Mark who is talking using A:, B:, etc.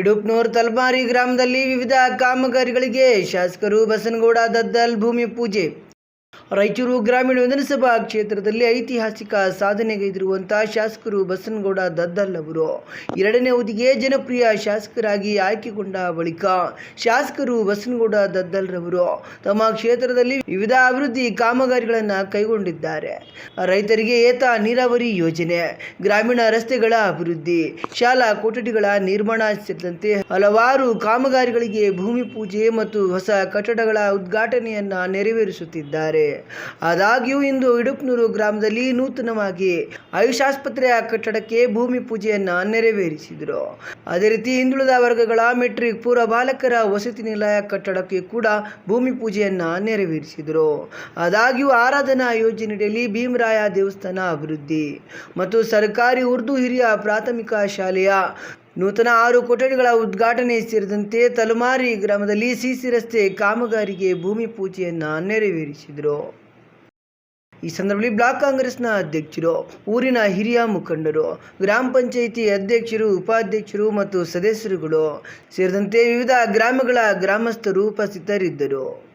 A: ಇಡುಪ್ನೂರ್ ತಲ್ಮಾರಿ ಗ್ರಾಮದಲ್ಲಿ ವಿವಿಧ ಕಾಮಗಾರಿಗಳಿಗೆ ಶಾಸಕರು ಬಸನಗೌಡ ದದ್ದಲ್ ಭೂಮಿ ಪೂಜೆ ರಾಯಚೂರು ಗ್ರಾಮೀಣ ವಿಧಾನಸಭಾ ಕ್ಷೇತ್ರದಲ್ಲಿ ಐತಿಹಾಸಿಕ ಸಾಧನೆಗೈದಿರುವಂತಹ ಶಾಸಕರು ಬಸನಗೌಡ ದದ್ದಲ್ ಅವರು. ಎರಡನೇ ಅವಧಿಗೆ ಜನಪ್ರಿಯ ಶಾಸಕರಾಗಿ ಆಯ್ಕೆಗೊಂಡ ಬಳಿಕ ಶಾಸಕರು ಬಸನಗೌಡ ದದ್ದಲ್ ರವರು ತಮ್ಮ ಕ್ಷೇತ್ರದಲ್ಲಿ ವಿವಿಧ ಅಭಿವೃದ್ಧಿ ಕಾಮಗಾರಿಗಳನ್ನು ಕೈಗೊಂಡಿದ್ದಾರೆ. ರೈತರಿಗೆ ಏತ ನೀರಾವರಿ ಯೋಜನೆ, ಗ್ರಾಮೀಣ ರಸ್ತೆಗಳ ಅಭಿವೃದ್ಧಿ, ಶಾಲಾ ಕೊಠಡಿಗಳ ನಿರ್ಮಾಣ ಸೇರಿದಂತೆ ಹಲವಾರು ಕಾಮಗಾರಿಗಳಿಗೆ ಭೂಮಿ ಪೂಜೆ ಮತ್ತು ಹೊಸ ಕಟ್ಟಡಗಳ ಉದ್ಘಾಟನೆಯನ್ನ ನೆರವೇರಿಸುತ್ತಿದ್ದಾರೆ. ಆದಾಗ್ಯೂ ಇಂದು ಇಡುಪ್ನೂರು ಗ್ರಾಮದಲ್ಲಿ ನೂತನವಾಗಿ ಆಯುಷ್ ಆಸ್ಪತ್ರೆಯ ಕಟ್ಟಡಕ್ಕೆ ಭೂಮಿ ಪೂಜೆಯನ್ನ ನೆರವೇರಿಸಿದರು. ಅದೇ ರೀತಿ ಹಿಂದುಳಿದ ವರ್ಗಗಳ ಮೆಟ್ರಿಕ್ ಪೂರ್ವ ಬಾಲಕರ ವಸತಿ ನಿಲಯ ಕಟ್ಟಡಕ್ಕೆ ಕೂಡ ಭೂಮಿ ಪೂಜೆಯನ್ನ ನೆರವೇರಿಸಿದರು. ಆದಾಗ್ಯೂ ಆರಾಧನಾ ಯೋಜನೆಯಲ್ಲಿ ಭೀಮರಾಯ ದೇವಸ್ಥಾನ ಅಭಿವೃದ್ಧಿ. ಮತ್ತು ಸರ್ಕಾರಿ ಉರ್ದು ಹಿರಿಯ ಪ್ರಾಥಮಿಕ ಶಾಲೆಯ ನೂತನ ಆರು ಕೊಠಡಿಗಳ ಉದ್ಘಾಟನೆ ಸೇರಿದಂತೆ ತಲುಮಾರಿ ಗ್ರಾಮದಲ್ಲಿ ಸಿಸಿ ರಸ್ತೆ ಕಾಮಗಾರಿಗೆ ಭೂಮಿ ಪೂಜೆಯನ್ನು ನೆರವೇರಿಸಿದರು. ಈ ಸಂದರ್ಭದಲ್ಲಿ ಬ್ಲಾಕ್ ಕಾಂಗ್ರೆಸ್ನ ಅಧ್ಯಕ್ಷರು, ಊರಿನ ಹಿರಿಯ ಮುಖಂಡರು, ಗ್ರಾಮ ಪಂಚಾಯಿತಿ ಅಧ್ಯಕ್ಷರು, ಉಪಾಧ್ಯಕ್ಷರು ಮತ್ತು ಸದಸ್ಯರುಗಳು ಸೇರಿದಂತೆ ವಿವಿಧ ಗ್ರಾಮಗಳ ಗ್ರಾಮಸ್ಥರು ಉಪಸ್ಥಿತರಿದ್ದರು.